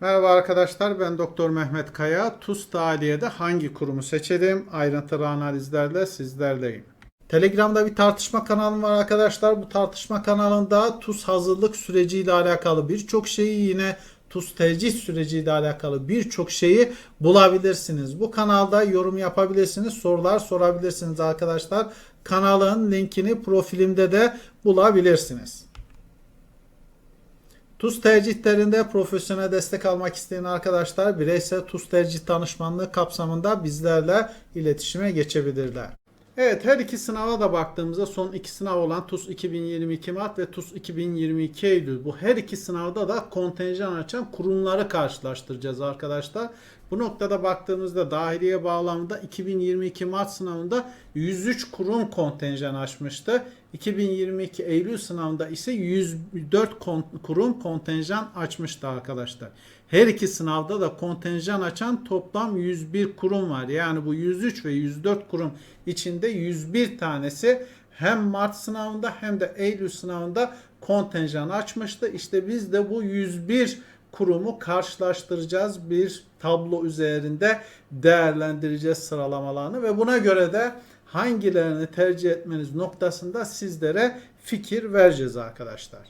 Merhaba arkadaşlar ben Doktor Mehmet Kaya. TUS Dahiliye'de hangi kurumu seçelim? Ayrıntılı analizlerle sizlerleyim. Telegram'da bir tartışma kanalım var arkadaşlar. Bu tartışma kanalında TUS hazırlık süreciyle alakalı birçok şeyi yine TUS tercih süreciyle alakalı birçok şeyi bulabilirsiniz. Bu kanalda yorum yapabilirsiniz, sorular sorabilirsiniz arkadaşlar. Kanalın linkini profilimde de bulabilirsiniz. TUS tercihlerinde profesyonel destek almak isteyen arkadaşlar bireysel TUS tercih danışmanlığı kapsamında bizlerle iletişime geçebilirler. Evet her iki sınava da baktığımızda son iki sınav olan TUS 2022 Mart ve TUS 2022 Eylül bu her iki sınavda da kontenjan açan kurumları karşılaştıracağız arkadaşlar. Bu noktada baktığımızda dahiliye bağlamında 2022 Mart sınavında 103 kurum kontenjan açmıştı. 2022 Eylül sınavında ise 104 kon- kurum kontenjan açmıştı arkadaşlar. Her iki sınavda da kontenjan açan toplam 101 kurum var. Yani bu 103 ve 104 kurum içinde 101 tanesi hem Mart sınavında hem de Eylül sınavında kontenjan açmıştı. İşte biz de bu 101 kurumu karşılaştıracağız bir tablo üzerinde değerlendireceğiz sıralamalarını ve buna göre de hangilerini tercih etmeniz noktasında sizlere fikir vereceğiz arkadaşlar.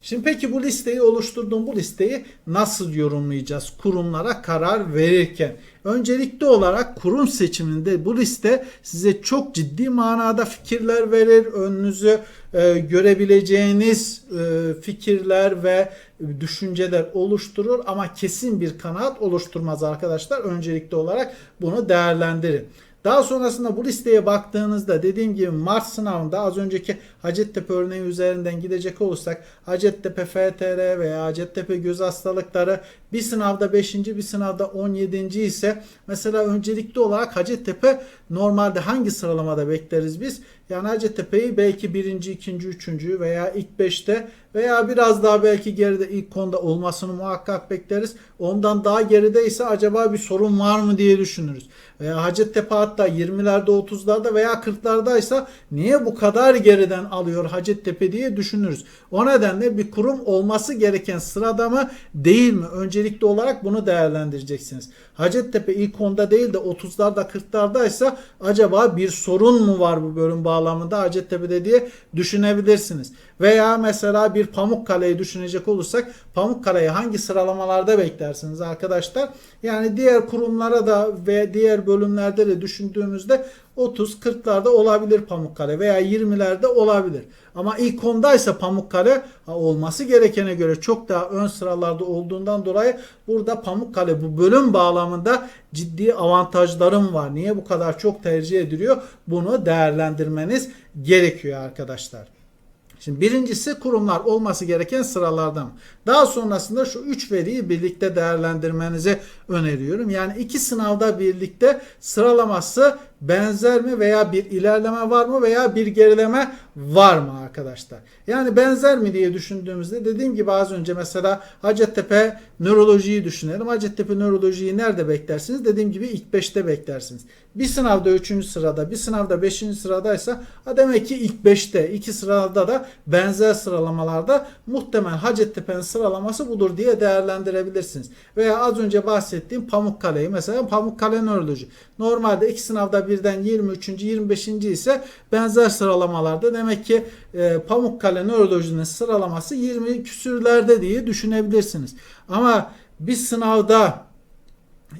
Şimdi peki bu listeyi oluşturduğum bu listeyi nasıl yorumlayacağız kurumlara karar verirken? Öncelikli olarak kurum seçiminde bu liste size çok ciddi manada fikirler verir. Önünüzü e, görebileceğiniz e, fikirler ve düşünceler oluşturur ama kesin bir kanaat oluşturmaz arkadaşlar. Öncelikli olarak bunu değerlendirin. Daha sonrasında bu listeye baktığınızda dediğim gibi Mart sınavında az önceki Hacettepe örneği üzerinden gidecek olursak Hacettepe FTR veya Hacettepe göz hastalıkları bir sınavda 5. bir sınavda 17. ise mesela öncelikli olarak Hacettepe normalde hangi sıralamada bekleriz biz? Yani Hacettepe'yi belki 1. 2. 3. veya ilk 5'te veya biraz daha belki geride ilk konuda olmasını muhakkak bekleriz. Ondan daha geride ise acaba bir sorun var mı diye düşünürüz. Veya Hacettepe hatta 20'lerde 30'larda veya 40'lardaysa niye bu kadar geriden alıyor Hacettepe diye düşünürüz. O nedenle bir kurum olması gereken sırada mı değil mi? Öncelikli olarak bunu değerlendireceksiniz. Hacettepe ilk onda değil de 30'larda 40'lardaysa acaba bir sorun mu var bu bölüm bağlamında Hacettepe'de diye düşünebilirsiniz. Veya mesela bir Pamukkale'yi düşünecek olursak Pamukkale'yi hangi sıralamalarda beklersiniz arkadaşlar? Yani diğer kurumlara da ve diğer bölümlerde de düşündüğümüzde 30-40'larda olabilir Pamukkale veya 20'lerde olabilir. Ama ilk ondaysa Pamukkale olması gerekene göre çok daha ön sıralarda olduğundan dolayı burada Pamukkale bu bölüm bağlamında ciddi avantajlarım var. Niye bu kadar çok tercih ediliyor? Bunu değerlendirmeniz gerekiyor arkadaşlar. Şimdi birincisi kurumlar olması gereken sıralardan. Daha sonrasında şu üç veriyi birlikte değerlendirmenizi öneriyorum. Yani iki sınavda birlikte sıralaması benzer mi veya bir ilerleme var mı veya bir gerileme var mı arkadaşlar? Yani benzer mi diye düşündüğümüzde dediğim gibi az önce mesela Hacettepe nörolojiyi düşünelim. Hacettepe nörolojiyi nerede beklersiniz? Dediğim gibi ilk 5'te beklersiniz. Bir sınavda 3. sırada, bir sınavda 5. sıradaysa ha demek ki ilk 5'te, iki sırada da benzer sıralamalarda muhtemel Hacettepe'nin sıralaması budur diye değerlendirebilirsiniz. Veya az önce bahsettiğim Pamukkale'yi mesela Pamukkale nöroloji. Normalde iki sınavda birden 23. 25. ise benzer sıralamalarda demek ki e, Pamukkale nörolojinin sıralaması 20 küsürlerde diye düşünebilirsiniz. Ama bir sınavda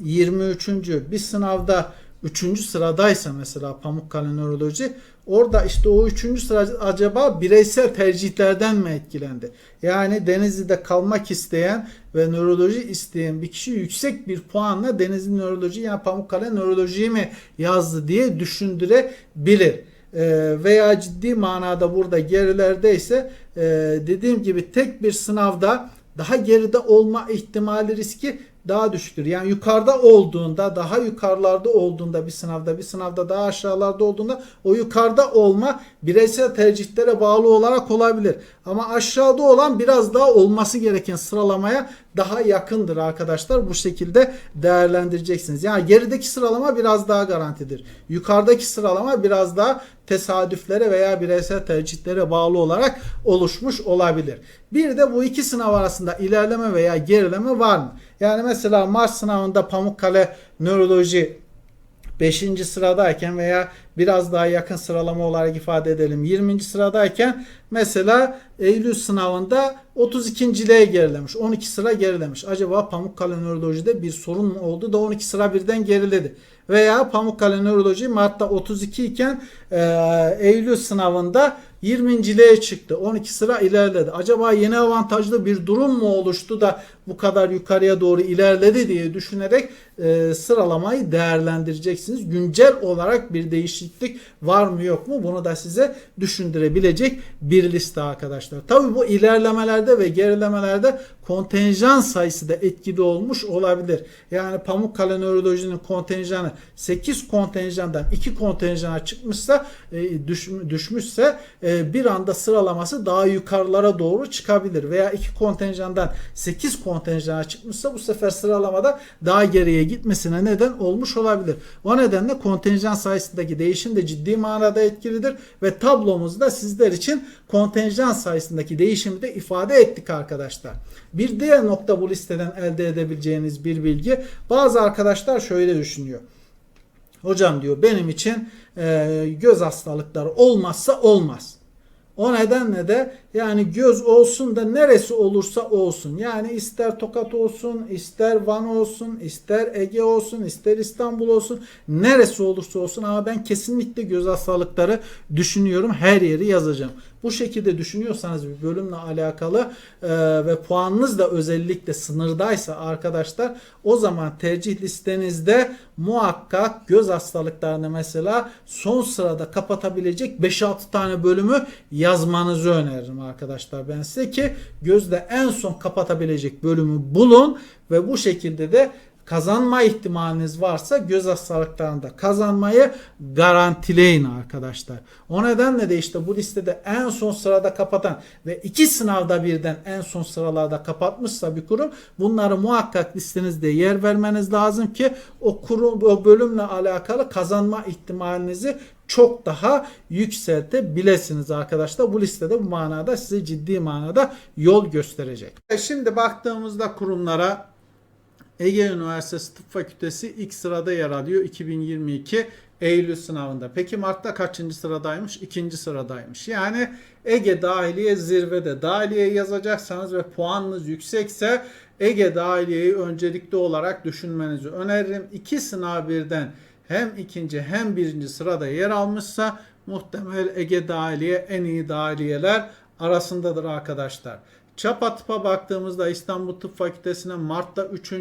23. bir sınavda 3. sıradaysa mesela Pamukkale nöroloji orada işte o 3. sıra acaba bireysel tercihlerden mi etkilendi? Yani Denizli'de kalmak isteyen ve nöroloji isteyen bir kişi yüksek bir puanla Denizli nöroloji yani Pamukkale nörolojiyi mi yazdı diye düşündürebilir. Ee, veya ciddi manada burada gerilerdeyse e, dediğim gibi tek bir sınavda daha geride olma ihtimali riski daha düşüktür. Yani yukarıda olduğunda, daha yukarılarda olduğunda bir sınavda, bir sınavda daha aşağılarda olduğunda o yukarıda olma bireysel tercihlere bağlı olarak olabilir. Ama aşağıda olan biraz daha olması gereken sıralamaya daha yakındır arkadaşlar. Bu şekilde değerlendireceksiniz. Yani gerideki sıralama biraz daha garantidir. Yukarıdaki sıralama biraz daha tesadüflere veya bireysel tercihlere bağlı olarak oluşmuş olabilir. Bir de bu iki sınav arasında ilerleme veya gerileme var mı? Yani mesela Mart sınavında Pamukkale Nöroloji 5. sıradayken veya biraz daha yakın sıralama olarak ifade edelim 20. sıradayken mesela Eylül sınavında 32.liğe gerilemiş. 12 sıra gerilemiş. Acaba Pamukkale Nöroloji'de bir sorun mu oldu da 12 sıra birden geriledi? Veya Pamukkale Nöroloji Mart'ta 32 iken e, Eylül sınavında 20.liğe çıktı. 12 sıra ilerledi. Acaba yeni avantajlı bir durum mu oluştu da bu kadar yukarıya doğru ilerledi diye düşünerek e, sıralamayı değerlendireceksiniz. Güncel olarak bir değişiklik var mı yok mu bunu da size düşündürebilecek bir liste arkadaşlar. Tabii bu ilerlemelerde ve gerilemelerde kontenjan sayısı da etkili olmuş olabilir. Yani Pamukkale Nöroloji'nin kontenjanı 8 kontenjandan 2 kontenjana çıkmışsa e, düş, düşmüşse e, bir anda sıralaması daha yukarılara doğru çıkabilir. Veya 2 kontenjandan 8 kontenjana çıkmışsa bu sefer sıralamada daha geriye gitmesine neden olmuş olabilir. O nedenle kontenjan sayısındaki değişim de ciddi manada etkilidir ve tablomuzda sizler için kontenjan sayısındaki değişimi de ifade ettik arkadaşlar. Bir diğer nokta bu listeden elde edebileceğiniz bir bilgi. Bazı arkadaşlar şöyle düşünüyor. Hocam diyor benim için e, göz hastalıkları olmazsa olmaz. O nedenle de yani göz olsun da neresi olursa olsun. Yani ister Tokat olsun, ister Van olsun, ister Ege olsun, ister İstanbul olsun. Neresi olursa olsun ama ben kesinlikle göz hastalıkları düşünüyorum. Her yeri yazacağım. Bu şekilde düşünüyorsanız bir bölümle alakalı e, ve puanınız da özellikle sınırdaysa arkadaşlar o zaman tercih listenizde muhakkak göz hastalıklarını mesela son sırada kapatabilecek 5-6 tane bölümü yazmanızı öneririm arkadaşlar ben size ki gözde en son kapatabilecek bölümü bulun ve bu şekilde de kazanma ihtimaliniz varsa göz hastalıklarında kazanmayı garantileyin arkadaşlar. O nedenle de işte bu listede en son sırada kapatan ve iki sınavda birden en son sıralarda kapatmışsa bir kurum bunları muhakkak listenizde yer vermeniz lazım ki o kurum o bölümle alakalı kazanma ihtimalinizi çok daha yükseltebilirsiniz arkadaşlar. Bu listede bu manada size ciddi manada yol gösterecek. Şimdi baktığımızda kurumlara Ege Üniversitesi Tıp Fakültesi ilk sırada yer alıyor 2022 Eylül sınavında. Peki Mart'ta kaçıncı sıradaymış? İkinci sıradaymış. Yani Ege dahiliye zirvede. Dahiliye yazacaksanız ve puanınız yüksekse Ege dahiliyeyi öncelikli olarak düşünmenizi öneririm. İki sınav birden hem ikinci hem birinci sırada yer almışsa muhtemel Ege dahiliye en iyi dahiliyeler arasındadır arkadaşlar. Çapa tıpa baktığımızda İstanbul Tıp Fakültesi'ne Mart'ta 3.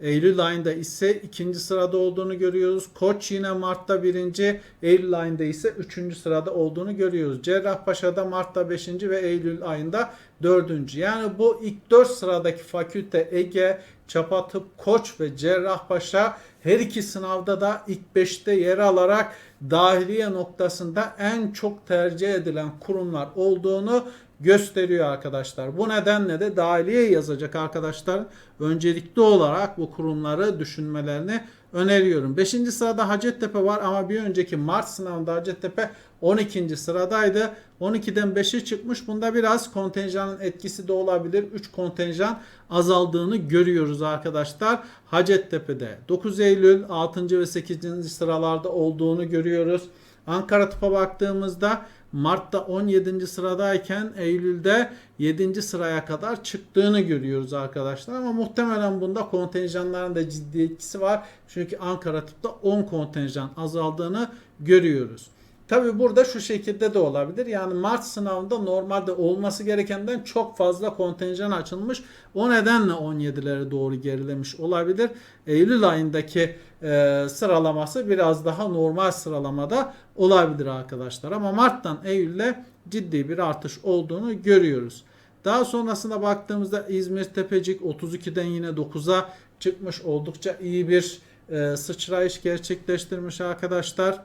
Eylül ayında ise 2. sırada olduğunu görüyoruz. Koç yine Mart'ta 1. Eylül ayında ise 3. sırada olduğunu görüyoruz. Cerrahpaşa'da Mart'ta 5. ve Eylül ayında 4. Yani bu ilk 4 sıradaki fakülte Ege, Çapa Tıp, Koç ve Cerrahpaşa her iki sınavda da ilk 5'te yer alarak dahiliye noktasında en çok tercih edilen kurumlar olduğunu gösteriyor arkadaşlar. Bu nedenle de dahiliye yazacak arkadaşlar öncelikli olarak bu kurumları düşünmelerini öneriyorum. 5. sırada Hacettepe var ama bir önceki Mart sınavında Hacettepe 12. sıradaydı. 12'den 5'e çıkmış. Bunda biraz kontenjanın etkisi de olabilir. 3 kontenjan azaldığını görüyoruz arkadaşlar. Hacettepe'de 9 Eylül 6. ve 8. sıralarda olduğunu görüyoruz. Ankara Tıp'a baktığımızda Mart'ta 17. sıradayken Eylül'de 7. sıraya kadar çıktığını görüyoruz arkadaşlar. Ama muhtemelen bunda kontenjanların da ciddi etkisi var. Çünkü Ankara Tıp'ta 10 kontenjan azaldığını görüyoruz. Tabi burada şu şekilde de olabilir. Yani Mart sınavında normalde olması gerekenden çok fazla kontenjan açılmış. O nedenle 17'lere doğru gerilemiş olabilir. Eylül ayındaki e, sıralaması biraz daha normal sıralamada olabilir arkadaşlar. Ama Mart'tan Eylül'e ciddi bir artış olduğunu görüyoruz. Daha sonrasında baktığımızda İzmir Tepecik 32'den yine 9'a çıkmış oldukça iyi bir e, sıçrayış gerçekleştirmiş arkadaşlar.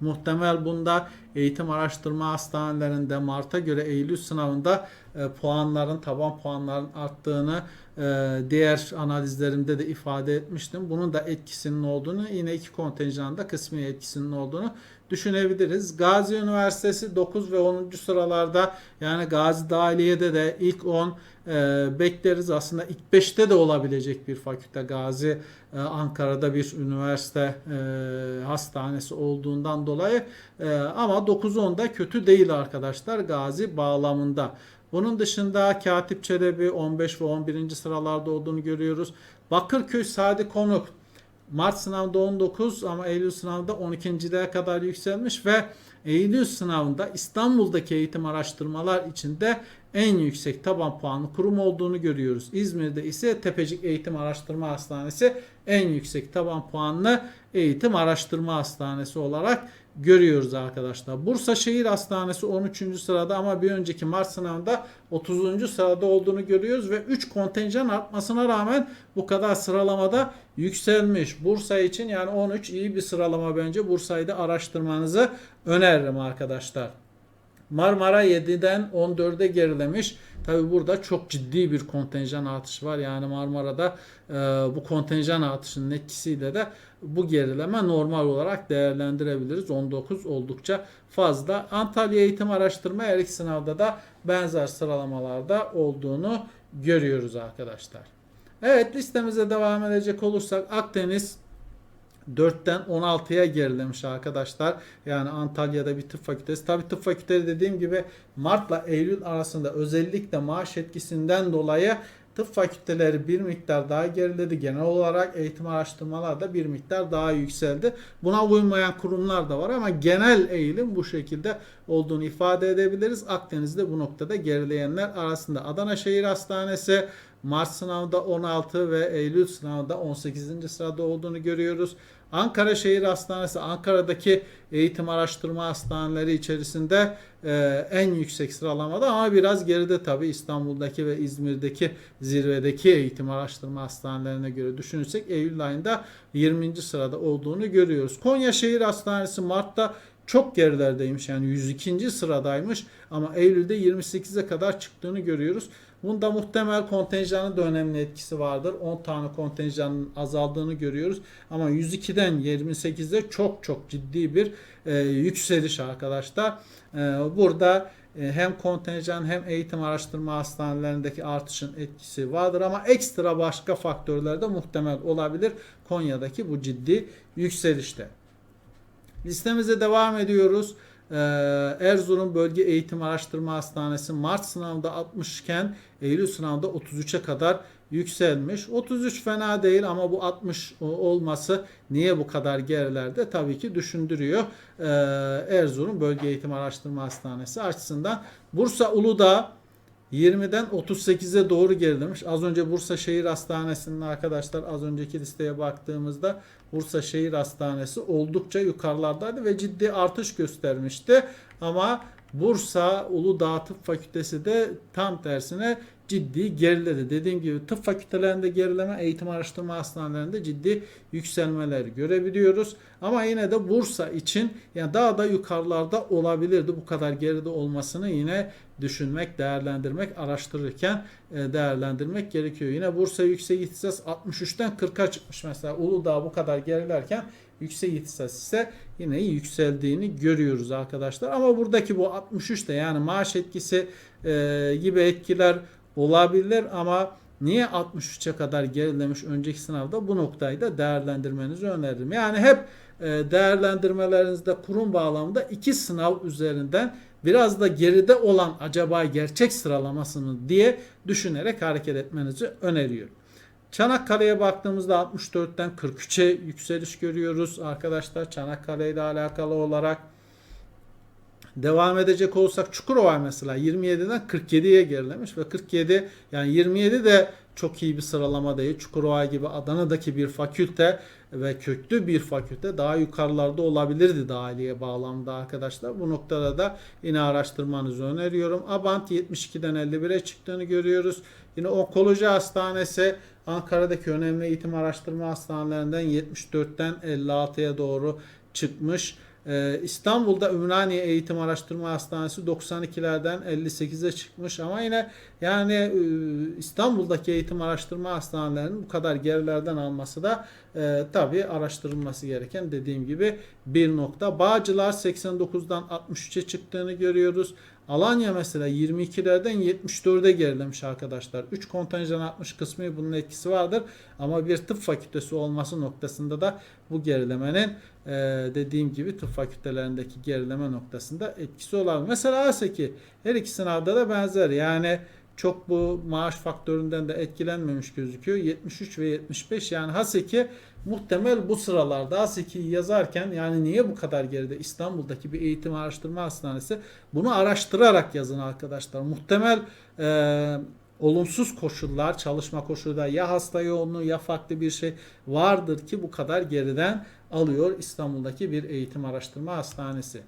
Muhtemel bunda eğitim araştırma hastanelerinde Mart'a göre Eylül sınavında e, puanların, taban puanların arttığını e, diğer analizlerimde de ifade etmiştim. Bunun da etkisinin olduğunu, yine iki kontenjanda kısmi etkisinin olduğunu düşünebiliriz. Gazi Üniversitesi 9 ve 10. sıralarda yani Gazi Dahiliye'de de ilk 10 e, bekleriz. Aslında ilk 5'te de olabilecek bir fakülte. Gazi e, Ankara'da bir üniversite e, hastanesi olduğundan dolayı e, ama 9-10'da kötü değil arkadaşlar Gazi bağlamında. Bunun dışında Katip Çelebi 15 ve 11. sıralarda olduğunu görüyoruz. Bakırköy Sadi Konuk Mart sınavında 19 ama Eylül sınavında 12.liğe kadar yükselmiş ve Eylül sınavında İstanbul'daki eğitim araştırmalar içinde en yüksek taban puanlı kurum olduğunu görüyoruz. İzmir'de ise Tepecik Eğitim Araştırma Hastanesi en yüksek taban puanlı eğitim araştırma hastanesi olarak görüyoruz arkadaşlar. Bursa Şehir Hastanesi 13. sırada ama bir önceki Mart sınavında 30. sırada olduğunu görüyoruz ve 3 kontenjan artmasına rağmen bu kadar sıralamada yükselmiş. Bursa için yani 13 iyi bir sıralama bence. Bursa'yı da araştırmanızı öneririm arkadaşlar. Marmara 7'den 14'e gerilemiş. Tabi burada çok ciddi bir kontenjan artışı var. Yani Marmara'da e, bu kontenjan artışının etkisiyle de bu gerileme normal olarak değerlendirebiliriz. 19 oldukça fazla. Antalya Eğitim Araştırma her iki sınavda da benzer sıralamalarda olduğunu görüyoruz arkadaşlar. Evet listemize devam edecek olursak Akdeniz 4'ten 16'ya gerilemiş arkadaşlar. Yani Antalya'da bir tıp fakültesi. Tabi tıp fakültesi dediğim gibi Mart'la Eylül arasında özellikle maaş etkisinden dolayı tıp fakülteleri bir miktar daha geriledi. Genel olarak eğitim araştırmalar da bir miktar daha yükseldi. Buna uymayan kurumlar da var ama genel eğilim bu şekilde olduğunu ifade edebiliriz. Akdeniz'de bu noktada gerileyenler arasında Adana Şehir Hastanesi Mart sınavında 16 ve Eylül sınavında 18. sırada olduğunu görüyoruz. Ankara Şehir Hastanesi Ankara'daki eğitim araştırma hastaneleri içerisinde e, en yüksek sıralamada ama biraz geride tabi İstanbul'daki ve İzmir'deki zirvedeki eğitim araştırma hastanelerine göre düşünürsek Eylül ayında 20. sırada olduğunu görüyoruz. Konya Şehir Hastanesi Mart'ta çok gerilerdeymiş yani 102. sıradaymış ama Eylül'de 28'e kadar çıktığını görüyoruz. Bunda muhtemel kontenjanın da önemli etkisi vardır. 10 tane kontenjanın azaldığını görüyoruz. Ama 102'den 28'e çok çok ciddi bir e, yükseliş arkadaşlar. E, burada e, hem kontenjan hem eğitim araştırma hastanelerindeki artışın etkisi vardır ama ekstra başka faktörler de muhtemel olabilir Konya'daki bu ciddi yükselişte. Listemize devam ediyoruz. Ee, Erzurum Bölge Eğitim Araştırma Hastanesi Mart sınavında 60 iken Eylül sınavında 33'e kadar yükselmiş. 33 fena değil ama bu 60 olması niye bu kadar gerilerde tabii ki düşündürüyor. Ee, Erzurum Bölge Eğitim Araştırma Hastanesi açısından. Bursa Uludağ 20'den 38'e doğru gerilemiş. Az önce Bursa Şehir Hastanesi'nin arkadaşlar az önceki listeye baktığımızda Bursa Şehir Hastanesi oldukça yukarılardaydı ve ciddi artış göstermişti. Ama Bursa Uludağ Tıp Fakültesi de tam tersine ciddi geriledi. Dediğim gibi tıp fakültelerinde gerileme, eğitim araştırma hastanelerinde ciddi yükselmeler görebiliyoruz. Ama yine de Bursa için yani daha da yukarılarda olabilirdi. Bu kadar geride olmasını yine düşünmek, değerlendirmek, araştırırken e, değerlendirmek gerekiyor. Yine Bursa Yüksek İhtisas 63'ten 40'a çıkmış mesela. Uludağ bu kadar gerilerken yüksek ihtisas ise yine yükseldiğini görüyoruz arkadaşlar. Ama buradaki bu 63 de yani maaş etkisi e, gibi etkiler olabilir ama niye 63'e kadar gerilemiş önceki sınavda bu noktayı da değerlendirmenizi öneririm. Yani hep e, değerlendirmelerinizde kurum bağlamında iki sınav üzerinden biraz da geride olan acaba gerçek sıralamasını diye düşünerek hareket etmenizi öneriyorum. Çanakkale'ye baktığımızda 64'ten 43'e yükseliş görüyoruz arkadaşlar. Çanakkale ile alakalı olarak devam edecek olsak Çukurova mesela 27'den 47'ye gerilemiş ve 47 yani 27 de çok iyi bir sıralama değil. Çukurova gibi Adana'daki bir fakülte ve köklü bir fakülte daha yukarılarda olabilirdi dahiliye bağlamda arkadaşlar. Bu noktada da yine araştırmanızı öneriyorum. Abant 72'den 51'e çıktığını görüyoruz. Yine Onkoloji Hastanesi Ankara'daki önemli eğitim araştırma hastanelerinden 74'ten 56'ya doğru çıkmış. Ee, İstanbul'da Ümraniye Eğitim Araştırma Hastanesi 92'lerden 58'e çıkmış ama yine yani e, İstanbul'daki eğitim araştırma hastanelerinin bu kadar gerilerden alması da e, tabii araştırılması gereken dediğim gibi bir nokta. Bağcılar 89'dan 63'e çıktığını görüyoruz. Alanya mesela 22'lerden 74'e gerilemiş arkadaşlar. 3 kontenjan 60 kısmı bunun etkisi vardır. Ama bir tıp fakültesi olması noktasında da bu gerilemenin e, dediğim gibi tıp fakültelerindeki gerileme noktasında etkisi olabilir. Mesela ASEK'i her iki sınavda da benzer. Yani çok bu maaş faktöründen de etkilenmemiş gözüküyor. 73 ve 75 yani Haseki muhtemel bu sıralarda Haseki'yi yazarken yani niye bu kadar geride İstanbul'daki bir eğitim araştırma hastanesi bunu araştırarak yazın arkadaşlar. Muhtemel e, olumsuz koşullar çalışma koşulunda ya hasta yoğunluğu ya farklı bir şey vardır ki bu kadar geriden alıyor İstanbul'daki bir eğitim araştırma hastanesi.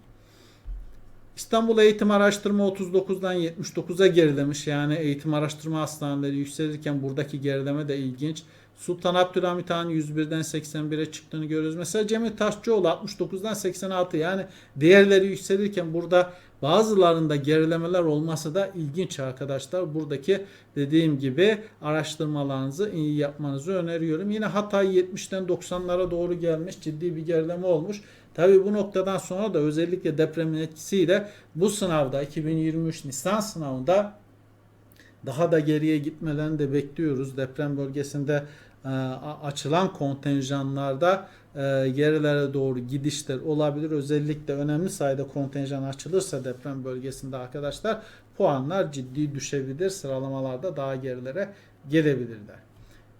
İstanbul Eğitim Araştırma 39'dan 79'a gerilemiş. Yani eğitim araştırma hastaneleri yükselirken buradaki gerileme de ilginç. Sultan Abdülhamit Han 101'den 81'e çıktığını görüyoruz. Mesela Cemil Taşçıoğlu 69'dan 86 yani değerleri yükselirken burada bazılarında gerilemeler olması da ilginç arkadaşlar. Buradaki dediğim gibi araştırmalarınızı iyi yapmanızı öneriyorum. Yine Hatay 70'ten 90'lara doğru gelmiş ciddi bir gerileme olmuş. Tabi bu noktadan sonra da özellikle depremin etkisiyle bu sınavda 2023 Nisan sınavında daha da geriye gitmelerini de bekliyoruz. Deprem bölgesinde açılan kontenjanlarda e, gerilere doğru gidişler olabilir. Özellikle önemli sayıda kontenjan açılırsa deprem bölgesinde arkadaşlar puanlar ciddi düşebilir. Sıralamalarda daha gerilere gelebilirler.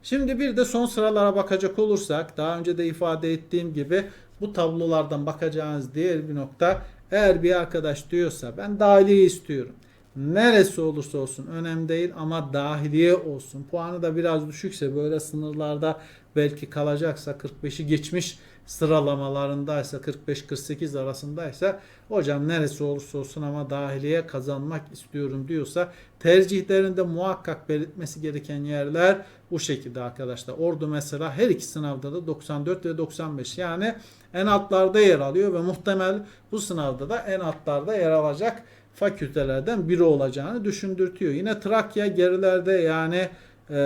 Şimdi bir de son sıralara bakacak olursak daha önce de ifade ettiğim gibi bu tablolardan bakacağınız diğer bir nokta eğer bir arkadaş diyorsa ben dahiliye istiyorum. Neresi olursa olsun önemli değil ama dahiliye olsun. Puanı da biraz düşükse böyle sınırlarda belki kalacaksa 45'i geçmiş sıralamalarındaysa 45-48 arasındaysa hocam neresi olursa olsun ama dahiliye kazanmak istiyorum diyorsa tercihlerinde muhakkak belirtmesi gereken yerler bu şekilde arkadaşlar. Ordu mesela her iki sınavda da 94 ve 95 yani en altlarda yer alıyor ve muhtemel bu sınavda da en altlarda yer alacak fakültelerden biri olacağını düşündürtüyor. Yine Trakya gerilerde yani e,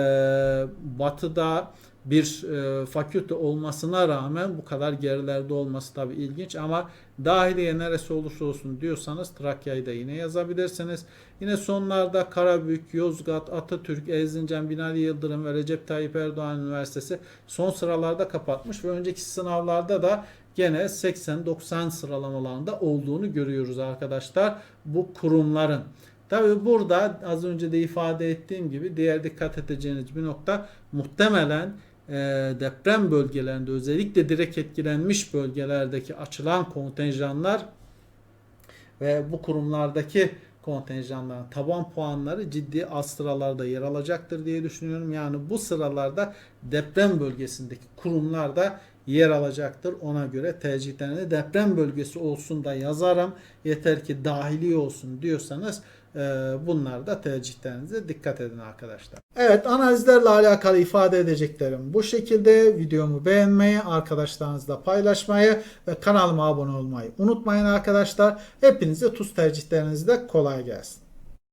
batıda bir e, fakülte olmasına rağmen bu kadar gerilerde olması tabi ilginç ama dahiliye neresi olursa olsun diyorsanız Trakya'yı da yine yazabilirsiniz. Yine sonlarda Karabük, Yozgat, Atatürk, Erzincan, Binali Yıldırım ve Recep Tayyip Erdoğan Üniversitesi son sıralarda kapatmış ve önceki sınavlarda da gene 80-90 sıralamalarında olduğunu görüyoruz arkadaşlar bu kurumların. Tabi burada az önce de ifade ettiğim gibi diğer dikkat edeceğiniz bir nokta muhtemelen deprem bölgelerinde özellikle direkt etkilenmiş bölgelerdeki açılan kontenjanlar ve bu kurumlardaki kontenjanların taban puanları ciddi az sıralarda yer alacaktır diye düşünüyorum. Yani bu sıralarda deprem bölgesindeki kurumlarda yer alacaktır. Ona göre tercihlerinde deprem bölgesi olsun da yazarım. Yeter ki dahili olsun diyorsanız bunlar da tercihlerinize dikkat edin arkadaşlar. Evet analizlerle alakalı ifade edeceklerim bu şekilde. Videomu beğenmeyi, arkadaşlarınızla paylaşmayı ve kanalıma abone olmayı unutmayın arkadaşlar. Hepinize tuz tercihlerinizde kolay gelsin.